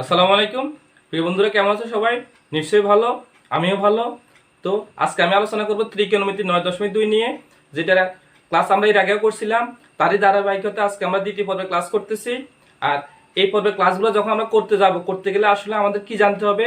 আসসালামু আলাইকুম। প্রিয় বন্ধুরা, কেমন আছো সবাই? নিশ্চয়ই ভালো, আমিও ভালো। তো আজকে আমি আলোচনা করব ত্রিকোণমিতি নয় দশমিক দুই নিয়ে যেটা ক্লাস আমরা এর আগেও করছিলাম। তারই ধারাবাহিকতা আজকে আমরা দ্বিতীয় পর্বে ক্লাস করতেছি। আর এই পর্বে ক্লাসগুলো যখন আমরা করতে যাব, করতে গেলে আসলে আমাদের কি জানতে হবে?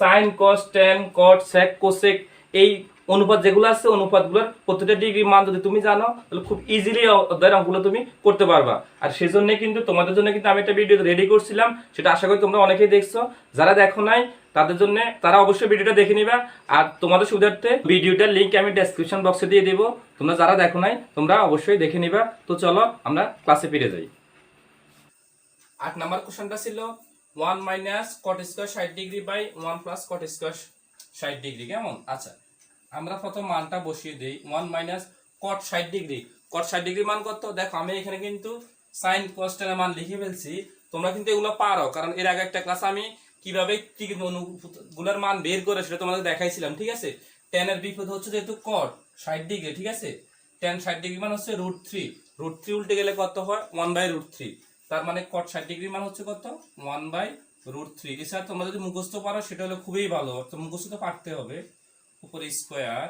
Sin cos tan cot sec cosec এই অনুপাত যেগুলো আছে, অনুপাতগুলোর প্রত্যেকটা ডিগ্রি মান যদি তুমি জানো, তাহলে খুব ইজিলি অধ্যায়ের অঙ্কগুলো তুমি করতে পারবা। আর সেই জন্য কিন্তু, তোমাদের জন্য কিন্তু আমি একটা ভিডিও রেডি করছিলাম, সেটা আশা করি তোমরা অনেকেই দেখছ। যারা দেখো নাই, তাদের জন্য তারা অবশ্যই ভিডিওটা দেখে নিবা। আর তোমাদের সুবিধার্থে ভিডিওটার লিঙ্ক আমি ডেসক্রিপশন বক্সে দিয়ে দিব। তোমরা যারা দেখো নাই, তোমরা অবশ্যই দেখে নিবা। তো চলো, আমরা ক্লাসে ফিরে যাই। আট নাম্বার কোশ্চেনটা ছিল ওয়ান মাইনাস কট স্কোয়ার ষাট degree by one plus cot square ষাট ডিগ্রি কেমন? আচ্ছা। আমরা প্রথম মানটা বসিয়ে দিই। ওয়ান মাইনাস কট ষাট ডিগ্রি কট ষাট ডিগ্রি মান কত? দেখো, আমি এখানে কিন্তু সাইন কস্টের মান লিখে ফেলছি। তোমরা কিন্তু এগুলো পারো, কারণ এর আগে একটা ক্লাস আমি কীভাবে গুলোর মান বের করে সেটা তোমাদের দেখাইছিলাম, ঠিক আছে? টেনের বিপদ হচ্ছে যেহেতু কট ষাট ডিগ্রি ঠিক আছে? টেন ষাট ডিগ্রি মান হচ্ছে রুট থ্রি রুট থ্রি উল্টে গেলে কত হয়? ওয়ান বাই রুট থ্রি তার মানে কট ষাট ডিগ্রি মান হচ্ছে কত? ওয়ান বাই রুট থ্রি এছাড়া তোমরা যদি মুখস্থ পারো, সেটা হলে খুবই ভালো। তো মুখস্থ তো পারতে হবে। উপরে স্কোয়ার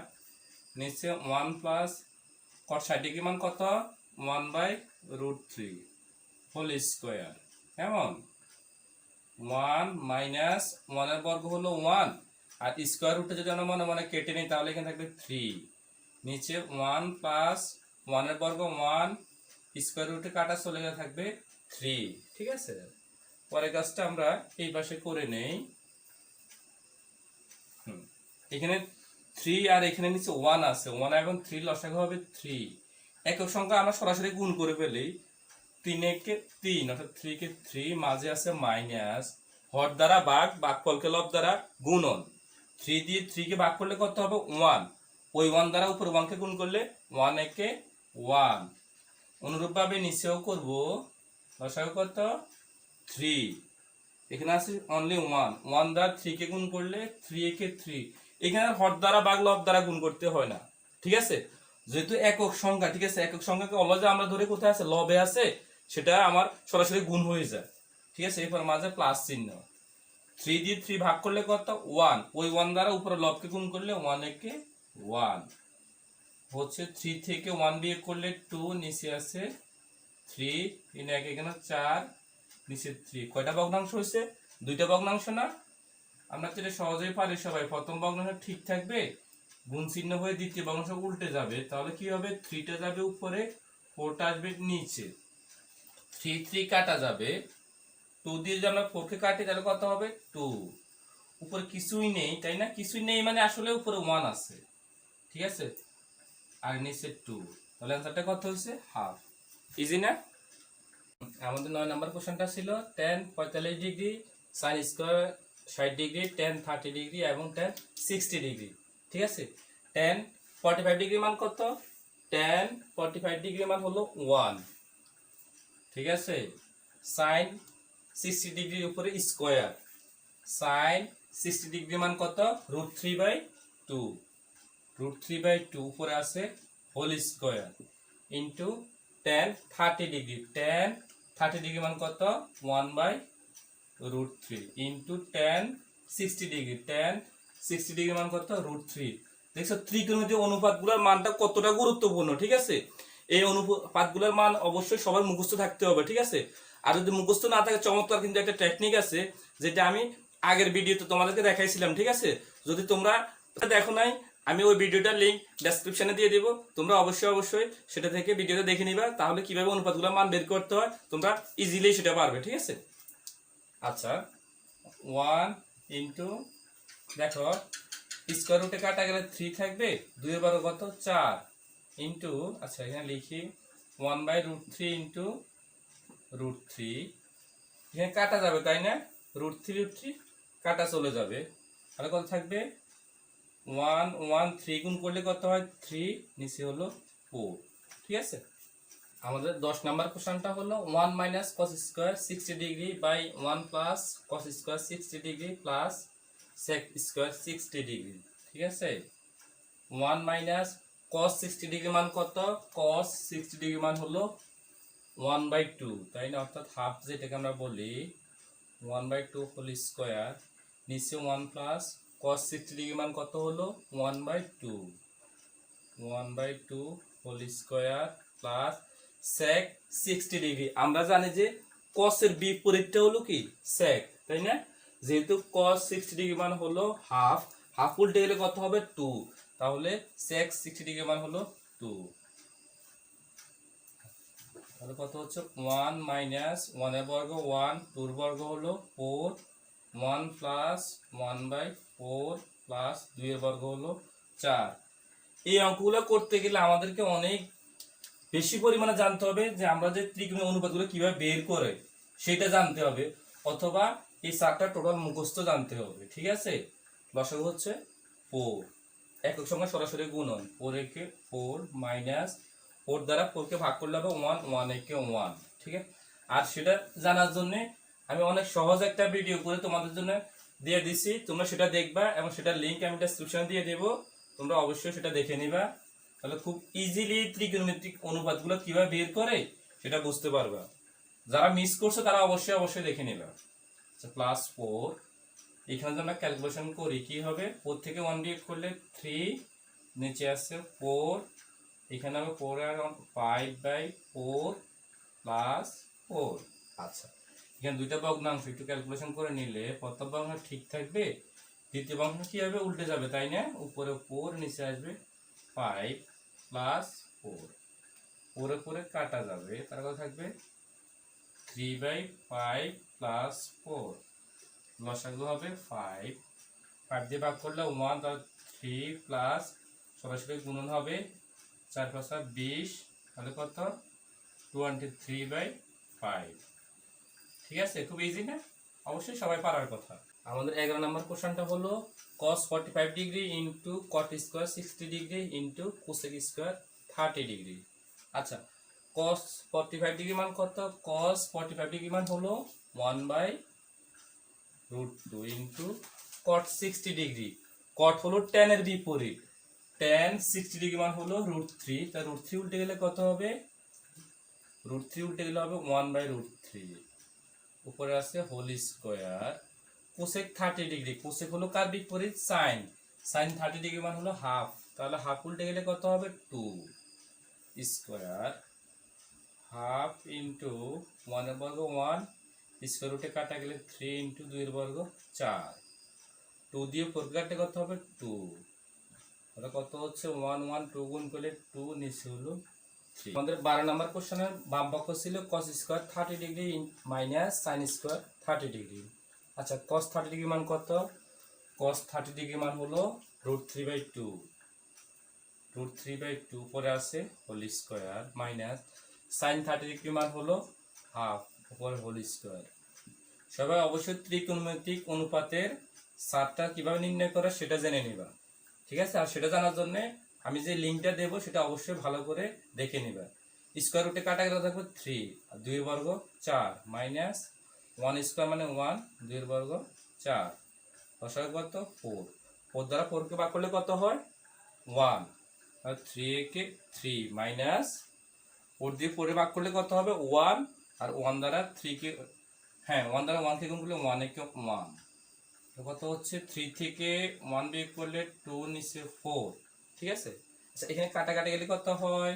নিচে ওয়ান প্লাস কট ষাট মান কত? One by root three whole square কেমন? ওয়ান মাইনাস ওয়ানের বর্গ হলো ওয়ান আর স্কোয়ার রুটে যদি আমরা মনে মনে কেটে নিই, তাহলে এখানে থাকবে থ্রি নিচে ওয়ান প্লাস ওয়ানের বর্গ ওয়ান স্কোয়ার রুটে কাটা চলে গেলে থাকবে থ্রি ঠিক আছে? পরের কাজটা আমরা এই পাশে করে নেই। এখানে থ্রি আর এখানে নিচে ওয়ান আছে। ওয়ান এবং থ্রি লসাগু হবে থ্রি একক সংখ্যা আমরা সরাসরি গুণ করে ফেলি। তিনেকে তিন, অর্থাৎ থ্রি কে থ্রি মাঝে আছে মাইনাস হর দ্বারা বাঘ বাঘ ফলকে লব দ্বারা গুণন। থ্রি দিয়ে থ্রি কে ভাগ করলে কত হবে? ওয়ান ওই ওয়ান দ্বারা উপর ওয়ানকে গুণ করলে ওয়ান একে ওয়ান অনুরূপভাবে নিচেও করব, লসাগু কত? থ্রি এখানে আছে অনলি ওয়ান ওয়ান দ্বারা থ্রি কে গুণ করলে থ্রি একে থ্রি এখানে হট দ্বারা বাঘ লব দ্বারা গুণ করতে হয় না। ঠিক আছে? যেহেতু একক সংখ্যা ঠিক আছে? একক সংখ্যাকে অলজে আমরা ধরে কোথায় আছে? লবে আছে, সেটা আমার সরাসরি গুণ হয়ে যায়। ঠিক আছে? এরপর মাঝে প্লাস চিহ্ন। থ্রি দিয়ে থ্রি ভাগ করলে কত? ওয়ান। ওই ওয়ান দ্বারা উপরে লবকে গুণ করলে ওয়ান একে ওয়ান। হচ্ছে থ্রি থেকে ওয়ান বিয়ে করলে টু, নিচে আছে থ্রি, তিন এক এখানে চার, নিচে থ্রি। কয়টা ভগ্নাংশ হয়েছে? দুইটা ভগ্নাংশ না? আমরা এটা সহজেই পারি সবাই। প্রথম ভগ্নাংশ ঠিক থাকবে গুণ চিহ্ন হয়ে দ্বিতীয় ভগ্নাংশ উল্টে যাবে। তাহলে কি হবে? থ্রিটা যাবে উপরে, ফোরটা আসবে নিচে। থ্রি থ্রি কাটা যাবে। টু দিয়ে যদি আমরা ফোরকে কাটি, তাহলে কত হবে? টু। উপরে কিছুই নেই, তাই না? কিছুই নেই মানে আসলে উপরে ওয়ান আছে। ঠিক আছে? আর নিচে টু তাহলে অ্যান্সারটা কত হয়েছে? হাফ ইজি না? আমাদের নয় নাম্বার কোশ্চেনটা ছিল টেন পঁয়তাল্লিশ ডিগ্রি সাইন স্কোয়ার ষাট ডিগ্রি টেন থার্টি ডিগ্রি এবং টেন সিক্সটি ডিগ্রি, ঠিক আছে? টেন ফর্টি ফাইভ ডিগ্রি মান কত? টেন ফর্টি ফাইভ ডিগ্রি মান হলো ওয়ান ঠিক আছে? সাইন সিক্সটি ডিগ্রির উপরে স্কোয়ার সাইন সিক্সটি ডিগ্রি মান কত? Root three by two root three by two উপরে আছে whole square into tan thirty degree tan thirty degree মান কত? One by root three into tan sixty degree tan sixty degree মান কত? Root three দেখছ ত্রিকোণমিতি অনুপাতগুলোর মানটা কতটা গুরুত্বপূর্ণ, ঠিক আছে? এই অনুপাতগুলোর মান অবশ্যই সবার মুখস্থ থাকতে হবে, ঠিক আছে? আর যদি মুখস্থ না থাকে, চমৎকার কিন্তু একটা টেকনিক আছে, যেটা আমি আগের ভিডিওতে তোমাদেরকে দেখাইছিলাম, ঠিক আছে? যদি তোমরা দেখো নাই, আমি ওই ভিডিওটার লিঙ্ক ডেসক্রিপশনে দিয়ে দেবো। তোমরা অবশ্যই অবশ্যই সেটা থেকে ভিডিওটা দেখে নিবা, তাহলে কীভাবে অনুপাতগুলোর মান বের করতে হয়, তোমরা ইজিলি সেটা পারবে, ঠিক আছে? আচ্ছা ওয়ান ইন্টু দেখো স্কোয়ার রুটে কাটা গেলে থ্রি থাকবে, দুই বারো কত? চার। ইন্টু আচ্ছা এখানে লিখি one by root three into root three এখানে কাটা যাবে, তাই না? রুট থ্রি রুট থ্রি কাটা চলে যাবে। তাহলে কত থাকবে? ওয়ান ওয়ান থ্রি গুণ করলে কত হয়? থ্রি নিচে হলো ফোর ঠিক আছে? আমাদের দশ নাম্বার কোশ্চেনটা হলো one minus cos square sixty degree by one plus cos square sixty degree plus sec square sixty degree ঠিক আছে? One minus cos sixty degree মান কত? কস সিক্সটি ডিগ্রি মান হলো ওয়ান বাই টু তাই না? অর্থাৎ হাফ যেটাকে আমরা বলি one by two whole square নিচে one plus cos sixty degree মান কত হলো? One by two one by two whole square plus sec sixty degree আমরা জানি যে কসের বিপরীতটা হলো কি? সেক তাই না? যেহেতু কস সিক্সটি ডিগ্রি মান হলো হাফ হাফ উল্টে গেলে কত হবে? টু তাহলে সেক সিক্সটি ডিগ্রি মান হলো টু তাহলে কত হচ্ছে? ওয়ান মাইনাস ওয়ানের বর্গ ওয়ান টুর বর্গ হলো four one plus one by four plus দুইয়ের বর্গ হলো চার। এই অঙ্কগুলো করতে গেলে আমাদেরকে অনেক বেশি পরিমাণে জানতে হবে যে আমরা যে ত্রিকোণের অনুপাতগুলো কীভাবে বের করে সেটা জানতে হবে, অথবা এই চারটা টোটাল মুখস্থ জানতে হবে, ঠিক আছে? লসাগু হচ্ছে ফোর একক সঙ্গে সরাসরি গুণন ফোর একে ফোর মাইনাস ফোর দ্বারা ফোরকে ভাগ করলে হবে ওয়ান ওয়ান একে ওয়ান ঠিক আছে? আর সেটা জানার জন্য আমি অনেক সহজ একটা ভিডিও করে তোমাদের জন্য দিয়ে দিছি। তোমরা সেটা দেখবা এবং সেটা লিঙ্ক আমি ডেসক্রিপশন দিয়ে দেবো। তোমরা অবশ্যই সেটা দেখে নিবা। তাহলে খুব ইজিলি ত্রিকোণমিতিক অনুপাতগুলো কীভাবে বের করে সেটা বুঝতে পারবা। যারা মিস করছে তারা অবশ্যই অবশ্যই দেখে নেবে। আচ্ছা প্লাস ফোর এখানে যদি আমরা ক্যালকুলেশন করি, কি হবে? ফোর থেকে ওয়ান বিয়োগ করলে থ্রি নিচে আসছে ফোর এখানে হবে four R five by four plus four আচ্ছা এখানে দুইটা ভগ্নাংশ, একটু ক্যালকুলেশন করে নিলে প্রথম ভগ্নাংশ ঠিক থাকবে, দ্বিতীয় ভগ্নাংশ কি হবে? উল্টে যাবে, তাই না? উপরে ফোর নিচে আসবে ফাইভ প্লাস ফোর ফোরে ফোরে কাটা যাবে। তার কথা থাকবে three by five plus four লসাগু হবে ফাইভ ফাইভ দিয়ে ভাগ করলে ওয়ান তার থ্রি প্লাস সরাসরি গুণন হবে চার পাঁচা বিশ। তাহলে কত? টোয়েন্টি থ্রি বাই ফাইভ ঠিক আছে? খুব ইজি না? অবশ্যই সবাই পারার কথা। আমাদের এগারো নম্বর কোশ্চেনটা হলো cos forty five degree into cot square sixty degree into cosec square thirty degree আচ্ছা কস ফর্টি ফাইভ ডিগ্রি মান কত? কস ফর্টি ফাইভ ডিগ্রি মান হলো one by root two into cot sixty degree cot হলো এর বিপরীত। tan সিক্সটি ডিগ্রি মান হলো রুট থ্রি তা রুট থ্রি উল্টে গেলে কত হবে? রুট থ্রি উল্টে গেলে হবে ওয়ান বাই রুট থ্রি উপরে আছে whole square cosec thirty degree cosec হলো কার বিপরীত? সাইন সাইন থার্টি ডিগ্রি মান হলো হাফ তাহলে হাফ উল্টে গেলে কত হবে? টু স্কোয়ার হাফ ইন্টু ওয়ানের বর্গ ওয়ান স্কোয়ার রুটে কাটা গেলে থ্রি ইন্টু দুইয়ের বর্গ চার। টু দিয়ে ফোর কাটতে কত হবে? টু তাহলে কত হচ্ছে? ওয়ান ওয়ান টু গুণ করলে টু নিচে হলো থ্রি আমাদের বারো নম্বর কোশ্চেনের বাম পক্ষ ছিল cos square thirty degree minus sine square thirty degree আচ্ছা কস থার্টি ডিগ্রি মান কত? কস থার্টি ডিগ্রি মান হলো root three by two root three by two পরে আছে whole square minus sine thirty degree মান হলো হাফ উপরে হোল স্কোয়ার সবাই অবশ্যই ত্রিকোণমিতিক অনুপাতের সারটা কীভাবে নির্ণয় করে সেটা জেনে নিবা। ঠিক আছে? আর সেটা জানার জন্য আমি যে লিঙ্কটা দেবো সেটা অবশ্যই ভালো করে দেখে নিবা। স্কোয়ার রুটে কাটা গেলে থাকবে থ্রি আর দুই বর্গ চার মাইনাস ওয়ান স্কোয়ার মানে ওয়ান দুই বর্গ চার। দশক কত ফোর ফোর দ্বারা ফোরকে ভাগ করলে কত হয়? ওয়ান আর থ্রি কে থ্রি মাইনাস ফোর দিয়ে ফোরে ভাগ করলে কত হবে? ওয়ান আর ওয়ান দ্বারা থ্রি কে হ্যাঁ ওয়ান দ্বারা ওয়ান থেকে গুণ করলে ওয়ান একে ওয়ান কত হচ্ছে? থ্রি থেকে ওয়ান বিয়োগ করলে টু নিচে ফোর ঠিক আছে? আচ্ছা এখানে কাটাকাটি গেলে কত হয়?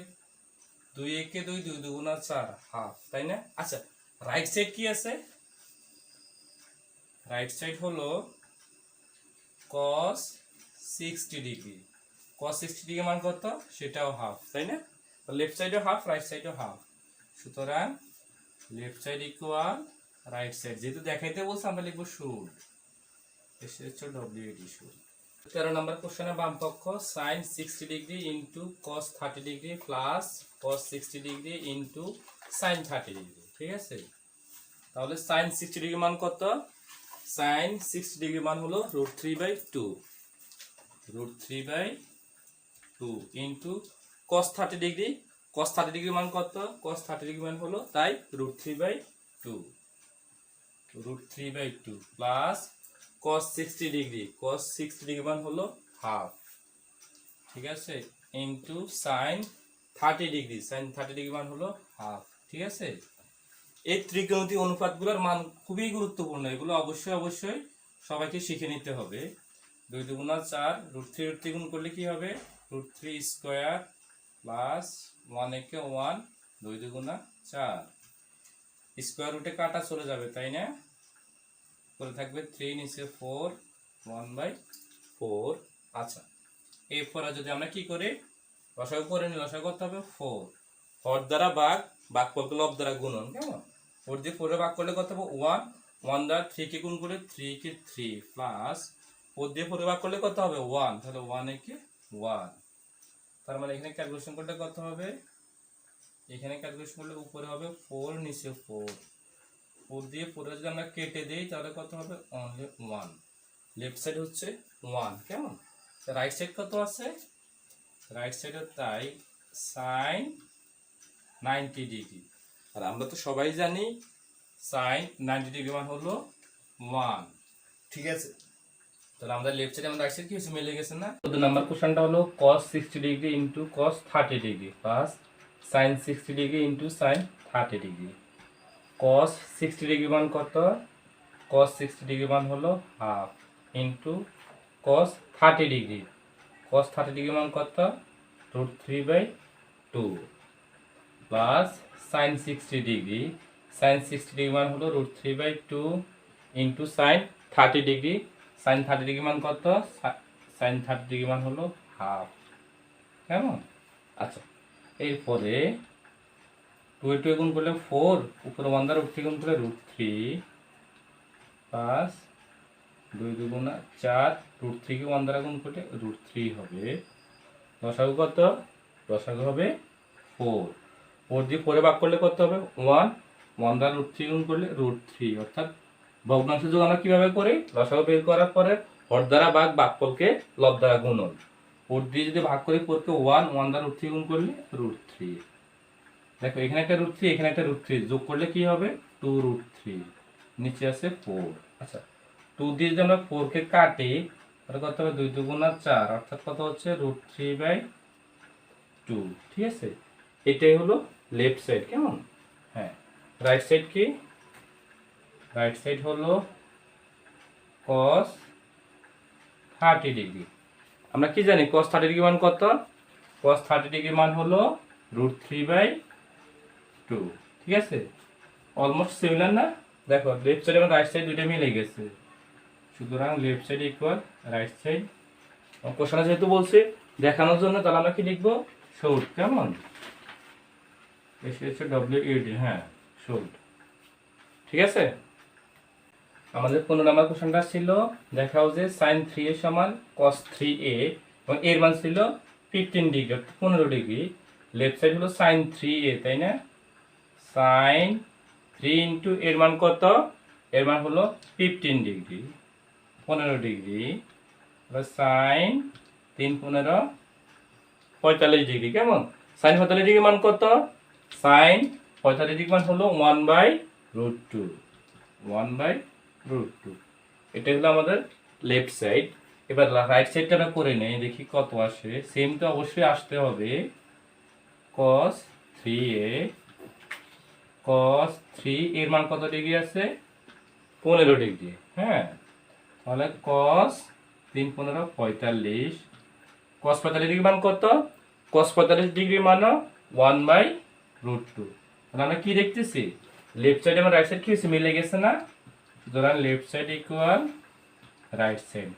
দুই একে দুই দুই দুগুণা চার হাফ তাই না? আচ্ছা রাইট সাইড কি আছে? রাইট সাইড হলো cos sixty degree cos sixty degree মান কত? সেটাও হাফ তাই না? লেফট সাইডও হাফ রাইট সাইডও হাফ সুতরাং left side equal right side যেহেতু দেখাইতে বলছে, আমরা লিখব শুড তেরো নম্বর কোশ্চেনের বাম পক্ষ sine sixty degree into cos thirty degree plus cos sixty degree into sine thirty degree ঠিক আছে? তাহলে সাইন সিক্সটি ডিগ্রি মান কত? সাইন সিক্সটি ডিগ্রি মান হলো root three by two root three by two into cos thirty degree cos thirty degree মান কত? Cos thirty degree মান হলো তাই root three by two root three by two plus cos sixty degree cos sixty degree মান হলো half ঠিক আছে? Into sine thirty degree sine thirty degree মান হলো হাফ ঠিক আছে? এই ত্রিকোণমিতি অনুপাতগুলোর মান খুবই গুরুত্বপূর্ণ। এগুলো অবশ্যই অবশ্যই সবাইকে শিখে নিতে হবে। দুই দুগুণা চার রুট থ্রি রুট থ্রি গুণ করলে কি হবে? Root three square plus one একে ওয়ান দুই দুগুণা চার। স্কোয়ার রুটে কাটা চলে যাবে, তাই না? করে থাকবে থ্রি নিচে ফোর ওয়ান বাই ফোর আচ্ছা এরপর যদি আমরা কি করি? রসাগু করে নি রসাগু করতে হবে ফোর ফোর দ্বারা বাঘ বাঘ করলে লব দ্বারা গুণন, কেমন? ফোর দিয়ে ফোরে বাঘ করলে কত হবে? ওয়ান। ওয়ান দ্বারা থ্রি কে গুণ করলে থ্রি কে থ্রি প্লাস ফোর দিয়ে ফোরে বাঘ করলে কত হবে? ওয়ান। তাহলে ওয়ান একে ওয়ান তার মানে এখানে ক্যালকুলেশন করলে কত হবে? এখানে ক্যালকুলেশন করলে উপরে হবে ফোর নিচে ফোর ফোর দিয়ে ফোরে যদি আমরা কেটে দিই, তাহলে কত হবে? অনলি ওয়ান লেফট সাইড হচ্ছে ওয়ান কেমন? রাইট সাইড কত আছে? রাইট সাইডে তাই সাইন নাইনটি ডিগ্রি আর আমরা তো সবাই জানি সাইন নাইনটি ডিগ্রি মান হলো ওয়ান। ঠিক আছে। তাহলে আমাদের লেফট সাইডে আমাদের সাইড কি হয়েছে মিলে গেছে না? চোদ্দ নাম্বার কোশ্চেনটা হলো cos sixty degree into cos thirty degree plus sine sixty degree into sine thirty degree cos sixty degree মান কত? cos সিক্সটি ডিগ্রি মান হলো half into cos thirty degree cos thirty degree মান কত? Root three by two plus sine sixty degree sine sixty degree মান হলো root three by two into sine thirty degree sine thirty degree মান কত? Sign thirty degree মান হলো half কেমন? আচ্ছা এরপরে টু টু গুণ করলে ফোর উপরে ওয়ান দ্বারা থ্রি গুণ করলে রুট থ্রি প্লাস দুই দুগুণা চার রুট থ্রিকে ওয়ান দ্বারা গুণ করলে রুট থ্রি হবে। দশাগু কত? দশাগু হবে ফোর ফোর দিয়ে ফোরে ভাগ করলে কত হবে? ওয়ান ওয়ান দ্বারা রুট থ্রি গুণ করলে রুট থ্রি অর্থাৎ ভগ্নাংশ যোগ আমরা কীভাবে করি? লসাগু বের করার পরে হর দ্বারা ভাগ বাকফলকে লব দ্বারা গুণন ফোর দিয়ে যদি ভাগ করি ফোরকে ওয়ান ওয়ান দ্বারা রুট থ্রি গুণ করলে রুট থ্রি দেখো, এখানে একটা রুট থ্রি এখানে একটা রুট থ্রি যোগ করলে কি হবে? টু রুট থ্রি নিচে আছে ফোর আচ্ছা টু দিয়ে যদি আমরা ফোরকে কাটি, তাহলে কত হবে? দুই দুগুণা চার, অর্থাৎ কত হচ্ছে? রুট থ্রি বাই টু ঠিক আছে? এটাই হলো লেফট সাইড, কেমন? হ্যাঁ রাইট সাইড কি? রাইট সাইড হলো cos থার্টি ডিগ্রি আমরা কি জানি cos থার্টি ডিগ্রি মান কত? cos থার্টি ডিগ্রি মান হলো রুট থ্রি বাই টু ঠিক আছে? অলমোস্ট সিমিলার না? দেখো লেফট সাইড এবং রাইট সাইড দুইটা মিলে গেছে। সুতরাং left side equal right side কোশ্চেনে যেহেতু বলছে, দেখানোর জন্য তাহলে আমরা কি লিখব? শোল্ড কেমন? এসে হচ্ছে ডব্লিউ হ্যাঁ শোল্ড ঠিক আছে? আমাদের পনেরো নাম্বার কোশ্চেনটা ছিল, দেখাও যে সাইন থ্রি এ সমান কস থ্রি এ এবং এর মান ছিল ফিফটিন ডিগ্রি অর্থাৎ পনেরো ডিগ্রি লেফট সাইড হলো সাইন থ্রি এ তাই না? সাইন থ্রি ইন্টু এর মান কত? এর মান হলো ফিফটিন ডিগ্রি পনেরো ডিগ্রি সাইন তিন পনেরো, পঁয়তাল্লিশ ডিগ্রি কেমন? সাইন পঁয়তাল্লিশ ডিগ্রি মান কত? সাইন পঁয়তাল্লিশ ডিগ্রি মান হলো one by root two one by root two এটা হলো আমাদের লেফট সাইড এবার রাইট সাইডটা আমরা করে নেই, দেখি কত আসে। সেম তো অবশ্যই আসতে হবে। কস থ্রি এ কস থ্রি এর মান কত ডিগ্রি আছে? পনেরো ডিগ্রি হ্যাঁ। তাহলে কস তিন পনেরো পঁয়তাল্লিশ। কস পঁয়তাল্লিশ ডিগ্রি মান কত? কস পঁয়তাল্লিশ ডিগ্রি মান ওয়ান বাই রুট টু আমরা কি দেখতেছি? লেফট সাইড এবং রাইট সাইড কি হয়েছে? মিলে গেছে না? সুতরাং left side equal right side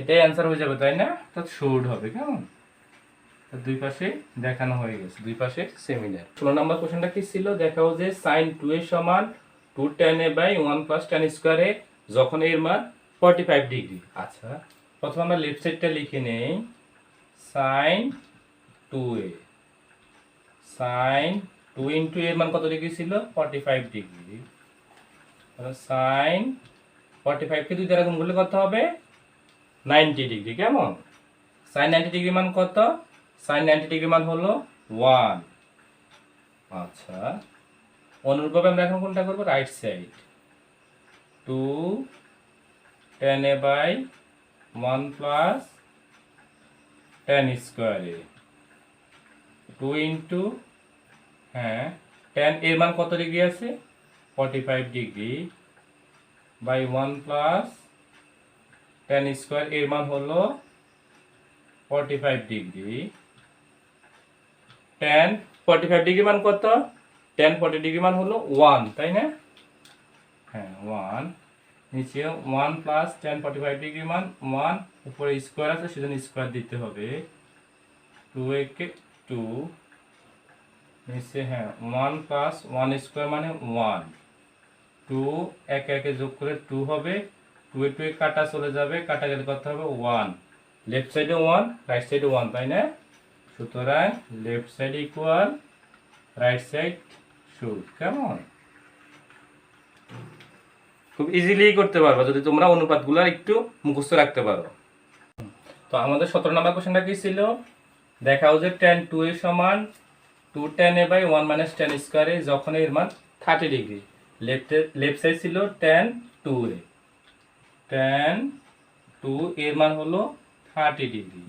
এটাই অ্যান্সার হয়ে যাবে, তাই না? তা শোর্ড হবে, কেমন? দুই পাশে দেখানো হয়ে গেছে, দুই পাশে সেমিলার ষোলো নম্বর কোশ্চেনটা কি ছিল? দেখাও যে সাইন টু এর সমান two tan A by one plus tan স্কোয়ারে যখন এর মান ফর্টি ফাইভ ডিগ্রি আচ্ছা প্রথমে আমরা লেফট সাইডটা লিখে নেই। Sine two A sine two into এর মান কত ডিগ্রি ছিল? Forty five degree sine forty ফাইভকে দুই দ্বারা গুণ করলে কত হবে? নাইনটি ডিগ্রি কেমন? সাইন নাইনটি ডিগ্রি মান কত? সাইন নাইনটি ডিগ্রি মান হলো ওয়ান আচ্ছা অনুরূপভাবে আমরা এখন কোনটা করব? Right side two tan A by one plus tan স্কোয়ারে টু ইন্টু হ্যাঁ টেন এর মান কত ডিগ্রি আছে? Forty five degree by one plus tan square এর মান হলো forty five degree tan forty five degree মান কত? টেন ফর্টি ডিগ্রি মান হলো ওয়ান তাই না? হ্যাঁ ওয়ান নিচে one plus tan forty five degree মান ওয়ান উপরে স্কোয়ার আছে, সেজন্য স্কোয়ার দিতে হবে। টু একে টু নিচে হ্যাঁ ওয়ান প্লাস ওয়ান স্কোয়ার মানে ওয়ান টু একে একে যোগ করে টু হবে। টু এ টু কাটা চলে যাবে, কাটা গেলে কত হবে? ওয়ান লেফট সাইডে ওয়ান রাইট সাইডে ওয়ান তাই না? সুতরাং left side equal right side should কেমন? খুব ইজিলি করতে পারবে, যদি তোমরা অনুপাতগুলো একটু মুখস্থ রাখতে পারো। তো আমাদের সতেরো নম্বর কোশ্চেনটা কি ছিল? দেখাও যে টেন টু এর সমান two tan A by one minus tan স্কোয়ারে যখন এর মান thirty degree left left side ছিল tan two A tan two এর মান হলো থার্টি ডিগ্রি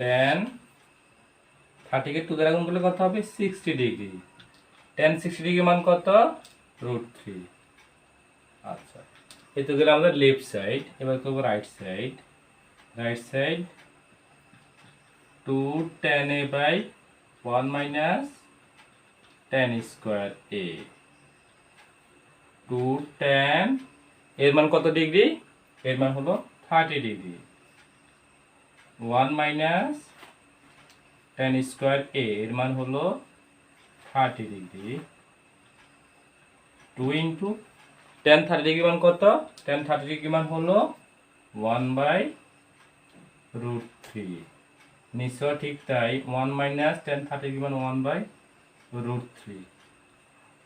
টেন থার্টিকে টু দ্বারা গুণ করলে কত হবে? Sixty degree tan sixty degree মান কত? রুট থ্রি আচ্ছা এই তো গেলে আমাদের লেফট সাইড এবার করব right side right side two tan A by one minus tan square A. Two tan, এর মান কত ডিগ্রি? এর মান হলো thirty degree. One minus tan square A, এর মান হলো thirty degree. Two into tan thirty degree মান কত? টেন থার্টি ডিগ্রি মান হলো ওয়ান বাই রুট থ্রি। নিশ্চয় ঠিক তাই। One minus tan thirty degree মান one by root three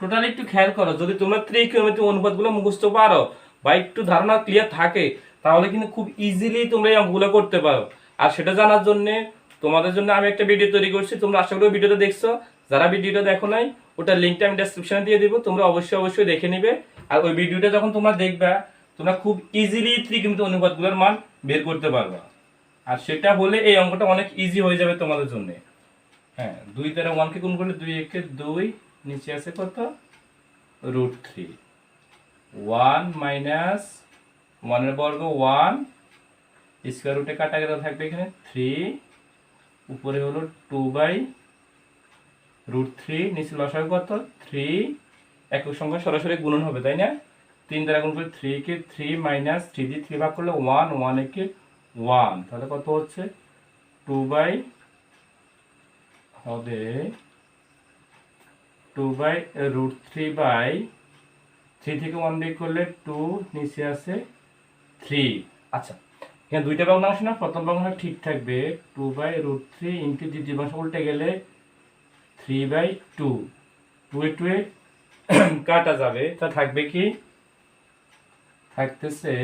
total একটু খেয়াল করো, যদি তোমরা ত্রিকোণমিতি অনুপাতগুলো মুখস্থ পারো বা একটু ধারণা ক্লিয়ার থাকে, তাহলে কিন্তু খুব ইজিলি তোমরা এই অঙ্কগুলো করতে পারো। আর সেটা জানার জন্যে তোমাদের জন্য আমি একটা ভিডিও তৈরি করছি, তোমরা আশা করি ভিডিওটা দেখছ। যারা ভিডিওটা দেখো নাই, ওটার লিঙ্কটা আমি ডেসক্রিপশনে দিয়ে দিব, তোমরা অবশ্যই অবশ্যই দেখে নিবে। আর ওই ভিডিওটা যখন তোমরা দেখবে, তোমরা খুব ইজিলি ত্রিকোণমিতি অনুপাতগুলোর মান বের করতে পারবা। আর সেটা হলে এই অঙ্কটা অনেক ইজি হয়ে যাবে তোমাদের জন্য। হ্যাঁ দুই দ্বারা ওয়ানকে গুণ করলে দুই একে দুই, নিচে আছে কত? রুট থ্রি ওয়ান মাইনাস ওয়ানের বর্গ ওয়ান স্কোয়ার রুটে কাটা গেলে থাকবে এখানে থ্রি উপরে হলো টু বাই রুট থ্রি নিচে লসাগু কত? থ্রি একক সংখ্যা সরাসরি গুণন হবে, তাই না? তিন দ্বারা গুণ করলে থ্রি কে থ্রি মাইনাস থ্রি দিয়ে থ্রি ভাগ করলে ওয়ান ওয়ান একে ওয়ান। তাহলে কত হচ্ছে? টু বাই হবে two by root three by three থেকে ওয়ান বিয়োগ করলে টু নিচে আছে থ্রি আচ্ছা এখানে দুইটা ভগ্নাংশ না? প্রথম ভগ্নাংশ ঠিক থাকবে two by root three into দ্বিতীয় ভগ্নাংশ উল্টে গেলে থ্রি বাই টু টু এ টু এ কাটা যাবে। তা থাকবে কি? থাকতেছে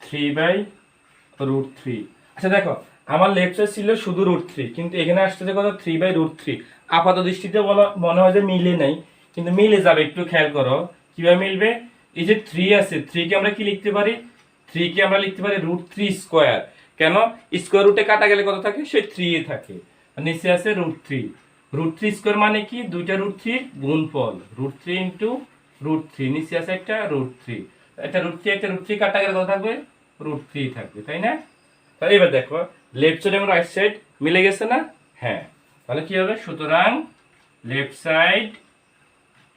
থ্রি বাই রুট থ্রি আচ্ছা দেখো, আমার লেফটে ছিল শুধু রুট থ্রি কিন্তু এখানে আসতেছে কত? থ্রি বাই রুট থ্রি আপাত দৃষ্টিতে বলা, মনে হয় যে মিলে নাই, কিন্তু মিলে যাবে, একটু খেয়াল করো। কীভাবে মিলবে? এই যে থ্রি আছে থ্রিকে আমরা কি লিখতে পারি? থ্রিকে আমরা লিখতে পারি রুট থ্রি স্কোয়ার কেন? স্কোয়ার রুটে কাটা গেলে কত থাকে? সেই থ্রি থাকে। নিচে আছে root three root three square মানে কি? দুইটা রুট থ্রি গুণফল। Root three into root three নিচে আছে একটা রুট থ্রি একটা রুট থ্রি একটা রুট থ্রি কাটা গেলে কত থাকবে? রুট থ্রি থাকবে, তাই না? তাহলে এবার দেখো লেফট সাইড এবং রাইট সাইড মিলে গেছে না? হ্যাঁ। তাহলে কি হবে? সুতরাং left side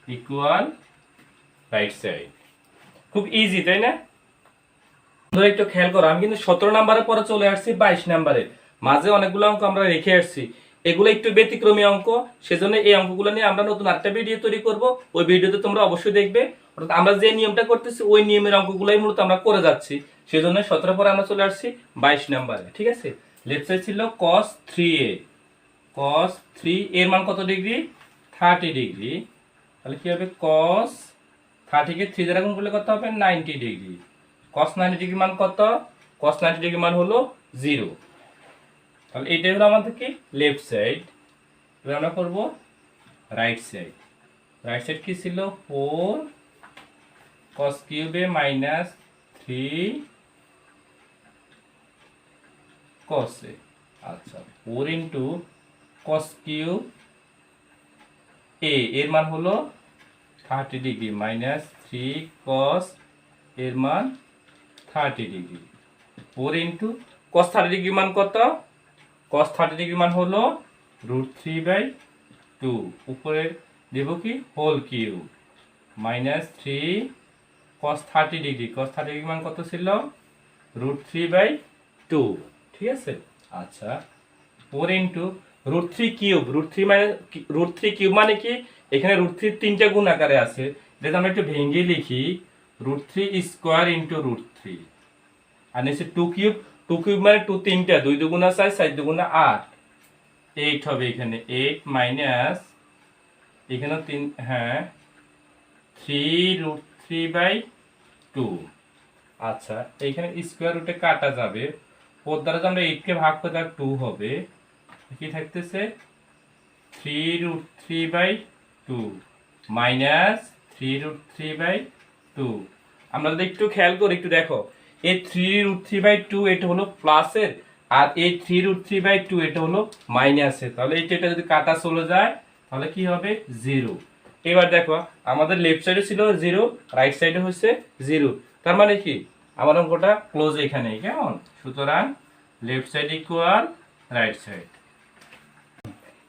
equal right side খুব ইজি তাই না? তোমরা একটু খেয়াল করো, আমি কিন্তু সতেরো নাম্বারের পরে চলে আসছি, বাইশ নাম্বারে। মাঝে অনেকগুলো অঙ্ক আমরা রেখে আসছি। এগুলো একটু ব্যতিক্রমী অঙ্ক, সেজন্য এই অঙ্কগুলো নিয়ে আমরা নতুন আরেকটা ভিডিও তৈরি করব। ওই ভিডিওতে তোমরা অবশ্যই দেখবে। অর্থাৎ আমরা যে নিয়মটা করতেছি, ওই নিয়মের অঙ্কগুলোই মূলত আমরা করে যাচ্ছি। সেজন্য সতেরো পরে আমরা চলে আসছি বাইশ নাম্বারে, ঠিক আছে? লেফট সাইড ছিল কস থ্রি এ কস থ্রি এর মান কত ডিগ্রি থার্টি ডিগ্রি তাহলে কি হবে? কস থার্টিকে থ্রি দ্বারা গুণ করলে কত হবে? Ninety degree cos ninety degree মান কত? কস নাইনটি ডিগ্রি মান হলো জিরো তাহলে এইটাই হলো আমাদের কি? লেফট সাইড এবার আমরা করব রাইট সাইড রাইট সাইড কি ছিল? ফোর কস কিউবে মাইনাস থ্রি কসে আচ্ছা four into cos cube A এর মান হলো thirty degree minus three cos এর মান thirty degree four into cos thirty degree মান কত? কস থার্টি ডিগ্রি মান হলো রুট থ্রি বাই টু উপরে দেব কি? Whole cube minus three cos thirty degree cos thirty degree মান কত ছিল? রুট থ্রি বাই টু ঠিক আছে? আচ্ছা। Four into root three cube root three মানে রুট থ্রি কিউব মানে কি? এখানে রুট থ্রি তিনটা গুণ আকারে আছে। যেটা আমরা একটু ভেঙে লিখি root three square into root three আর নিচে টু কিউব টু কিউব মানে টু তিনটা, দুই দুগুণা চার চার দুগুণা আট। এইট হবে এখানে এইট মাইনাস এখানে তিন হ্যাঁ three root three by two আচ্ছা এইখানে স্কোয়ার রুটে কাটা যাবে। ওর দ্বারা যদি আমরা এইটকে ভাগ করে তার টু হবে, কি থাকতেছে? Three root three by two minus three root three by two আমরা যদি একটু খেয়াল করি, একটু দেখো, এই three root three by two এটা হলো প্লাসের আর এই three root three by two এটা হলো মাইনাসের তাহলে এইটা যদি কাটা চলে যায়, তাহলে কি হবে? জিরো এবার দেখো, আমাদের লেফট সাইডে ছিল জিরো রাইট সাইডে হচ্ছে জিরো তার মানে কি? আমার অঙ্কটা ক্লোজ এখানে কেমন? সুতরাং left side equal right side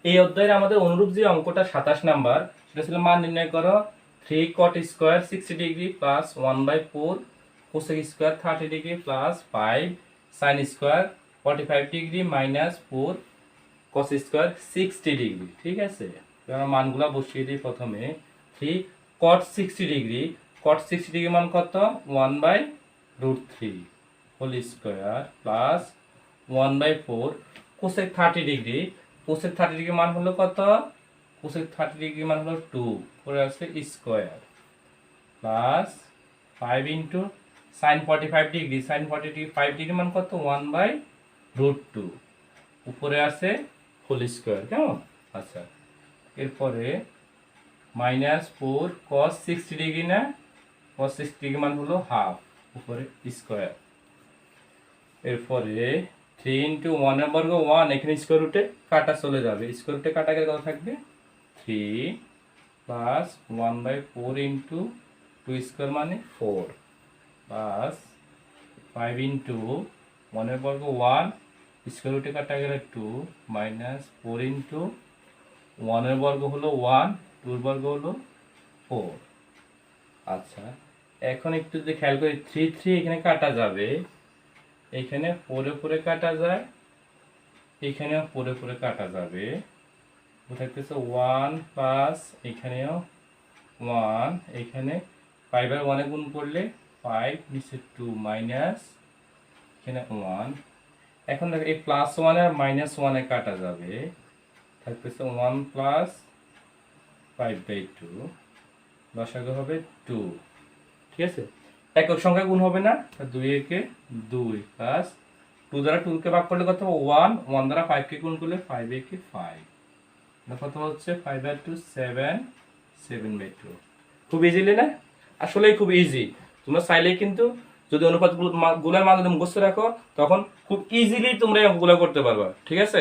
এই অধ্যায়ের আমাদের অনুরূপ যে অঙ্কটা সাতাশ নাম্বার, সেটা ছিল মান নির্ণয় করো three cot square sixty degree plus one by four cosec square thirty degree plus five sine square forty five degree minus four cos square sixty degree ঠিক আছে? আমরা মানগুলো বসিয়ে দিই প্রথমে। Three cot sixty degree cot sixty degree মান কত? One by root three whole square plus one by four cosec thirty degree cosec thirty degree মান হলো কত? কোসেক থার্টি ডিগ্রি মান হলো টু পরে আসছে square plus five into sine forty five degree sine forty degree five degree মান কত? One by root two উপরে আছে হোল স্কোয়ার কেমন? আচ্ছা এরপরে minus four cos sixty degree না? কস সিক্সটি ডিগ্রি মান হলো হাফ উপরে স্কোয়ার এরপরে থ্রি ইন্টু ওয়ানের বর্গ ওয়ান এখানে স্কোয়ার রুটে কাটা চলে যাবে। স্কোয়ার রুটে কাটা গেলে কত থাকবে? Three plus one by four into two square মানে ফোর প্লাস ফাইভ ইন্টু ওয়ানের বর্গ ওয়ান স্কোয়ার রুটে কাটা গেলে টু মাইনাস ফোর ইন্টু ওয়ানের বর্গ হলো ওয়ান টুর বর্গ হলো ফোর আচ্ছা এখন একটু যদি খেয়াল করি থ্রি থ্রি এখানে কাটা যাবে। এখানে পরে পরে কাটা যায়। এখানেও পরে পরে কাটা যাবে। থাকতেছে ওয়ান প্লাস এখানেও ওয়ান এখানে ফাইভ আর ওয়ানে গুণ করলে ফাইভ নিচে টু মাইনাস এখানে ওয়ান এখন দেখো, এই প্লাস ওয়ানে আর মাইনাস ওয়ানে কাটা যাবে। থাকতেছে one plus five by two দশাকে হবে টু ঠিক আছে? একক সংখ্যা গুণ হবে না দুই একে দুই প্লাস টু দ্বারা টুকে ভাগ করলে কত ওয়ান ওয়ান দ্বারা ফাইভকে গুণ করলে ফাইভ একে ফাইভ কত হচ্ছে? Five by two seven seven by two খুব ইজিলি না? আসলেই খুব ইজি তোমরা চাইলেই কিন্তু যদি অনুপাতগুলার মান মুখস্থ রাখো, তখন খুব ইজিলি তোমরা অঙ্কগুলো করতে পারবা। ঠিক আছে?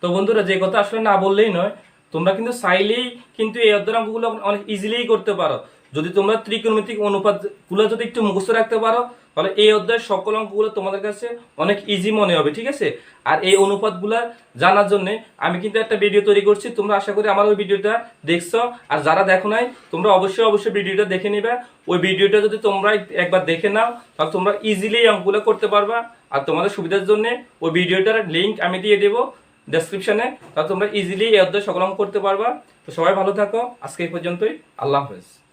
তো বন্ধুরা, যে কথা আসলে না বললেই নয়, তোমরা কিন্তু চাইলেই কিন্তু এই অধ্যায়ের অঙ্কগুলো অনেক ইজিলিই করতে পারো। যদি তোমরা ত্রিকোণমিতিক অনুপাতগুলো যদি একটু মুখস্থ রাখতে পারো, তাহলে এই অধ্যায়ের সকল অঙ্কগুলো তোমাদের কাছে অনেক ইজি মনে হবে, ঠিক আছে? আর এই অনুপাতগুলো জানার জন্য আমি কিন্তু একটা ভিডিও তৈরি করছি, তোমরা আশা করি আমার ওই ভিডিওটা দেখছ। আর যারা দেখো নাই, তোমরা অবশ্যই অবশ্যই ভিডিওটা দেখে নিবে। ওই ভিডিওটা যদি তোমরা একবার দেখে নাও, তাহলে তোমরা ইজিলি এই অঙ্কগুলো করতে পারবা। আর তোমাদের সুবিধার জন্য ওই ভিডিওটার লিঙ্ক আমি দিয়ে দেবো ডেসক্রিপশনে তাহলে তোমরা ইজিলি এই অধ্যায় সকল অঙ্ক করতে পারবা। তো সবাই ভালো থাকো। আজকে এই পর্যন্তই। আল্লাহ হাফেজ।